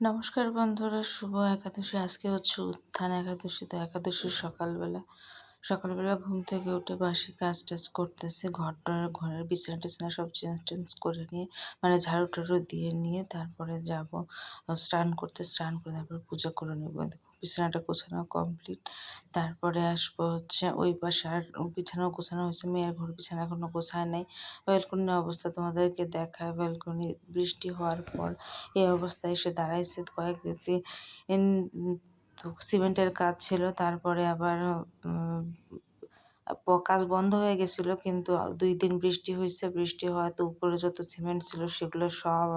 নমস্কার বন্ধুরা, শুভ একাদশী। আজকে হচ্ছে উত্থান একাদশী, তো একাদশীর সকালবেলা সকালবেলা ঘুম থেকে উঠে বাসি কাজ টাজ করতেছে ঘরটা ঘরের বিছানা টিছানা সব চেঞ্জ টেঞ্জ করে নিয়ে মানে ঝাড়ু টাড়ু দিয়ে নিয়ে তারপরে যাব। স্নান করতে, স্নান করে তারপরে পূজা করে নেব। বিছানাটা গোছানো কমপ্লিট। তারপরে আসব হচ্ছে ওই পাশে আর বিছানা গোছানো হয়েছে। মেয়ের ঘর বিছানা এখনও গোছায় নাই। ব্যালকনির অবস্থা তোমাদেরকে দেখায়। ব্যালকনি বৃষ্টি হওয়ার পর এই অবস্থায় এসে দাঁড়াইছে। কয়েকদিন সিমেন্টের কাজ ছিল। তারপরে আবার কাজ বন্ধ হয়ে গেছিল কিন্তু দুই দিন বৃষ্টি হয়েছে বৃষ্টি হওয়াতে উপরে যত সিমেন্ট ছিল সেগুলো সব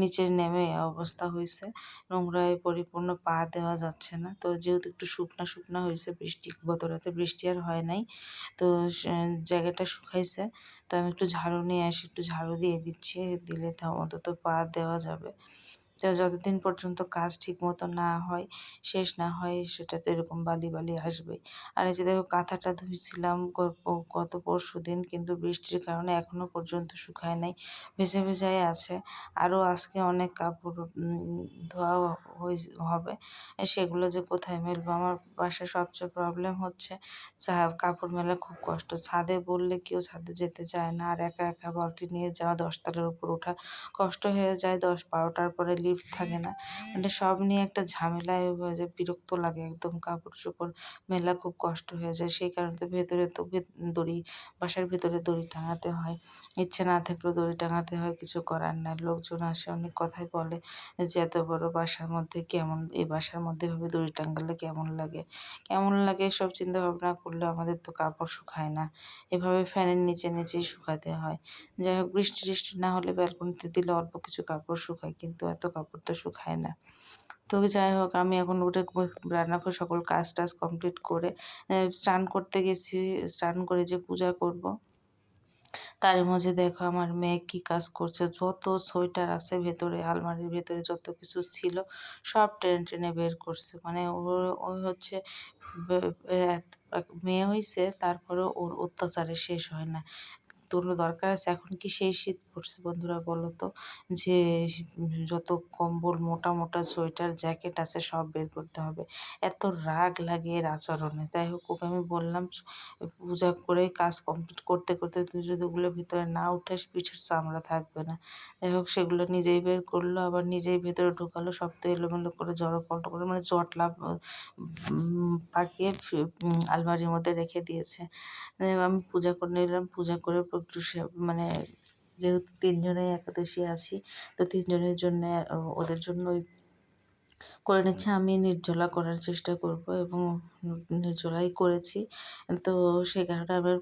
নিচে নেমে অবস্থা হয়েছে নোংরায় পরিপূর্ণ পা দেওয়া যাচ্ছে না। তো যেহেতু একটু শুকনা শুকনা হয়েছে বৃষ্টি, গত রাতে বৃষ্টি আর হয় নাই, তো জায়গাটা শুকাইছে। তো আমি একটু ঝাড়ু নিয়ে আসি একটু ঝাড়ু দিয়ে দিচ্ছি, দিলে তা অন্তত পা দেওয়া যাবে। তো যতদিন পর্যন্ত কাজ ঠিক মতো না হয়, শেষ না হয়, সেটা তো এরকম বালি বালি আসবেই আর এই যে দেখো কাঁথাটা ধুইছিলাম গত পরশু দিন, কিন্তু বৃষ্টির কারণে এখনও পর্যন্ত শুকায় নাই ভেজে ভেজাই আছে। আরও আজকে অনেক কাপড় ধোয়া হবে। সেগুলো যে কোথায় মেলবো? আমার বাসায় সবচেয়ে প্রবলেম হচ্ছে কাপড় মেলা খুব কষ্ট। ছাদে বললে কেউ ছাদে যেতে চায় না, আর একা একা বালতি নিয়ে যাওয়া দশতলার উপর ওঠা কষ্ট হয়ে যায়। দশ বারোটার পরে লিফট থাকে না। মানে সব নিয়ে একটা ঝামেলায় যে বিরক্ত লাগে একদম, কাপড় চোপড় মেলা খুব কষ্ট হয়ে যায়। সেই কারণে তো ভেতরে তো দড়ি, বাসার ভেতরে দড়ি টাঙাতে হয়। ইচ্ছে না থাকলেও দড়ি টাঙাতে হয়, কিছু করার নাই। লোকজন আসে, অনেক কথাই বলে যে এত বড় বাসার মধ্যে কেমন এই বাসার মধ্যে ভাবে দড়ি টাঙ্গালে কেমন লাগে? কেমন লাগে সব চিন্তা ভাবনা করলে আমাদের তো কাপড় শুকায় না। এভাবে ফ্যানের নিচে নিচেই শুকাতে হয়। যাই হোক, বৃষ্টি টিষ্টি না হলে ব্যালকনিতে দিলে অল্প কিছু কাপড় শুকায়, কিন্তু এত কাপড় তো শুকায় না। তো যাই হোক, আমি এখন উঠে রান্না করে সকল কাজ টাজ কমপ্লিট করে স্নান করতে গেছি, স্নান করে যে পূজা করব। তার মাঝে দেখো আমার মেয়ে কী কাজ করছে, যত সোয়েটার আছে ভেতরে, আলমারির ভেতরে যত কিছু ছিল, সব টেনে টেনে বের করছে। মানে ওর ওই হচ্ছে মেয়ে হয়েছে তারপরেও ওর অত্যাচারে শেষ হয় না। তোর দরকার আছে। এখন কি সেই শীত পড়ছে বন্ধুরা বলো তো? যে যত কম্বল, মোটা মোটা সোয়েটার, জ্যাকেট আছে সব বের করতে হবে। এত রাগ লাগে এর আচরণে। তাই হোক, ওকে আমি বললাম, পূজা করে কাজ কমপ্লিট করতে করতে তুই যদি ওগুলো ভিতরে না উঠাস, পিঠের চামড়া থাকবে না। যাই হোক, সেগুলো নিজেই বের করল, আবার নিজেই ভেতরে ঢুকালো, সব তো এলোমেলো করে জড়ো পল্টো করে মানে জটলা পাকিয়ে আলমারির মধ্যে রেখে দিয়েছে। আমি পূজা করে নিলাম। পূজা করে একটু মানে যেহেতু তিনজনেই একাদশী আছি, তো তিনজনের জন্য ওদের জন্য করে নিচ্ছে। আমি নির্জলা করার চেষ্টা করব এবং নির্জলাই করেছি। তো সেই কারণে আবার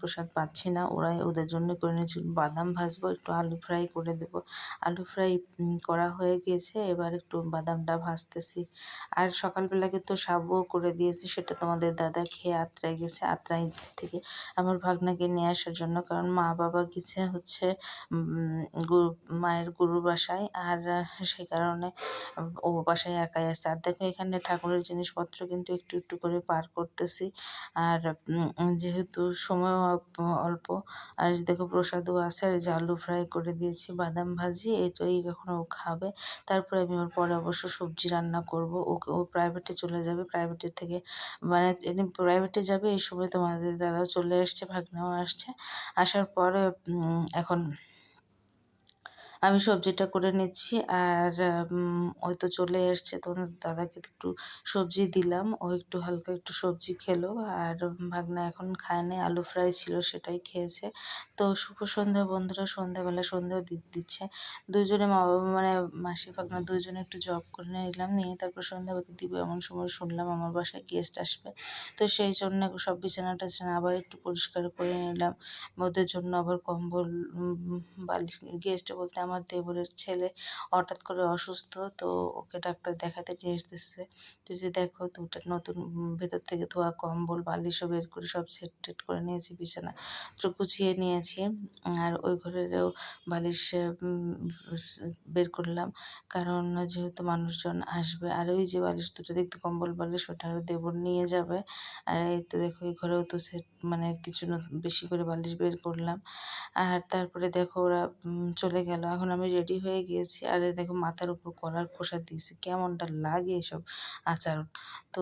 প্রসাদ পাচ্ছি না। ওরাই ওদের জন্য করে নিয়েছি বাদাম ভাজবো, একটু আলু ফ্রাই করে দেবো। আলু ফ্রাই করা হয়ে গিয়েছে। এবার একটু বাদামটা ভাজতেছি। আর সকালবেলা কিন্তু সাবুও করে দিয়েছি। সেটা তোমাদের দাদা খেয়ে আত্রায় গেছে। আত্রাই থেকে আমার ভাগনাকে নিয়ে আসার জন্য। কারণ মা বাবা গেছে হচ্ছে গুরু মায়ের গুরুর বাসায়। আর সেই কারণে ও বাসায় একাই আছে। আর দেখো এখানে ঠাকুরের জিনিসপত্র কিন্তু একটু একটু করে পার করতেছি। আর যেহেতু সময় অল্প আর দেখো প্রসাদও আছে, আর যে আলু ফ্রাই করে দিয়েছি, বাদাম ভাজি, এটাই এখন ও খাবে। তারপরে আমি ওর পরে অবশ্য সবজি রান্না করব। ওকে, ও প্রাইভেটে চলে যাবে প্রাইভেটের থেকে মানে প্রাইভেটে যাবে, এই সময় তোমাদের দাদা চলে এসছে ভাগনাও আসছে। আসার পরে এখন আমি সবজিটা করে নিচ্ছি আর ওই তো চলে এসছে তো দাদাকে একটু সবজি দিলাম। ও একটু হালকা একটু সবজি খেলো আর ভাগনা এখন খায় আলু ফ্রাই ছিল সেটাই খেয়েছে। তো শুভ সন্ধ্যা বন্ধুরা, সন্ধ্যাবেলা সন্ধ্যাও দিচ্ছে। দুজনে মা বাবা মানে মাসি, ভাগনা দুজনে একটু জব করে নিলাম, নিয়ে তারপর সন্ধ্যাবাতি দিব এমন সময় শুনলাম আমার বাসায় গেস্ট আসবে। তো সেই জন্য সব বিছানা টিছানা আবার একটু পরিষ্কার করে নিলাম। ওদের জন্য আবার কম্বল বালিশ গেস্ট বলতে আমার আমার দেবরের ছেলে হঠাৎ করে অসুস্থ, তো ওকে ডাক্তার দেখাতে নিয়ে এসতেছে তো যে দেখো, দুটা নতুন ভেতর থেকে ধোয়া, কম্বল বালিশও বের করে সব সেট টেট করে নিয়েছি, বিছানা তো গুছিয়ে নিয়েছি। আর ওই ঘরেরও বালিশ বের করলাম। কারণ যেহেতু মানুষজন আসবে, আর ওই যে বালিশ দুটো, দেখতে কম্বল, বালিশ ওটারও দেবর নিয়ে যাবে। আর এই তো দেখো, এই ঘরেও তো সেট মানে কিছু বেশি করে বালিশ বের করলাম। আর তারপরে দেখো ওরা চলে গেল। এখন আমি রেডি হয়ে গিয়েছি। আর দেখো মাথার উপর কলার খোসা দিয়েছি। কেমনটা লাগে এসব আচরণ? তো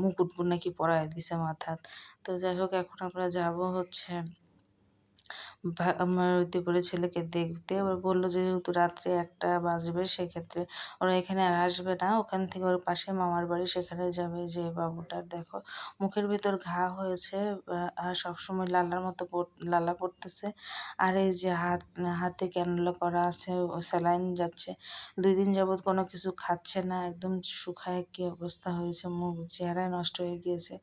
মুকুট নাকি পরায় দিছে মাথাত তো যাই হোক, এখন আমরা যাব হচ্ছে আমার ওই দেবরের ছেলেকে দেখতে এবার বলল যেহেতু রাত্রে একটা বাজবে, সেক্ষেত্রে ওরা এখানে আর আসবে না। ওখান থেকে ওর পাশে মামার বাড়ি, সেখানে যাবে যে বাবুটার দেখো, মুখের ভিতর ঘা হয়েছে সবসময় লালার মতো লালা পড়তেছে। আর এই যে হাত, হাতে ক্যানুলা করা আছে, ও স্যালাইন যাচ্ছে। দুই দিন যাবৎ কোনো কিছু খাচ্ছে না, একদম শুকায় কি অবস্থা হয়েছে, মুখ, চেহারায় নষ্ট হয়ে গিয়েছে।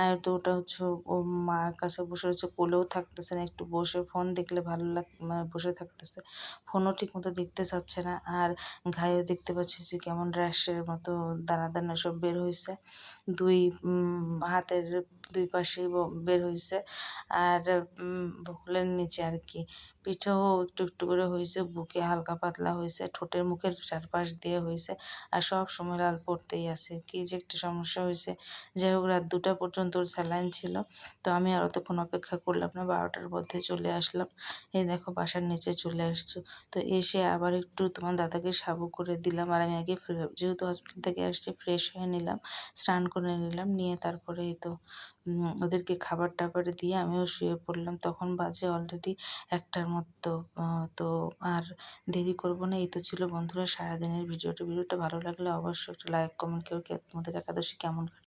আর তো ওটা হচ্ছে ও, মার কাছে বসে রয়েছে, কোলেও থাকতেছে না, একটু বসে ফোন দেখলে ভালো লাগ মানে বসে থাকতেছে। ফোনও ঠিক মতো দেখতে চাচ্ছে না। আর ঘায়েও দেখতে পাচ্ছি যে কেমন র্যাশের মতো দানা দানা সব বের হয়েছে দুই হাতের দুই পাশেই বের হয়েছে আর উম, নিচে আর কি। পিঠেও একটু একটু করে হয়েছে, বুকে হালকা পাতলা হয়েছে, ঠোঁটের মুখের চারপাশ দিয়ে হয়েছে আর সব সময় লাল পড়তেই আছে। কি যে একটা সমস্যা হয়েছে। যাই হোক, রাত দুটা পর্যন্ত ওর স্যালাইন ছিল, তো আমি আর অতক্ষণ অপেক্ষা করলাম না, বারোটার মধ্যে চলে আসলাম। এই দেখো, বাসার নিচে চলে আসছো। তো এসে আবার একটু তোমার দাদাকে সাবু করে দিলাম আর আমি আগে যেহেতু হসপিটাল থেকে আসছি, ফ্রেশ হয়ে নিলাম, স্নান করে নিলাম, নিয়ে তারপরে এই তো ওদেরকে খাবার টাবার দিয়ে আমিও শুয়ে পড়লাম। তখন বাজে অলরেডি একটার মতো তো আর দেরি করব না। এই তো ছিল বন্ধুরা, সারাদিনের ভিডিওটা ভিডিওটা ভালো লাগলে অবশ্যই একটা লাইক কমেন্ট কেউ তোমাদের একাদশী কেমন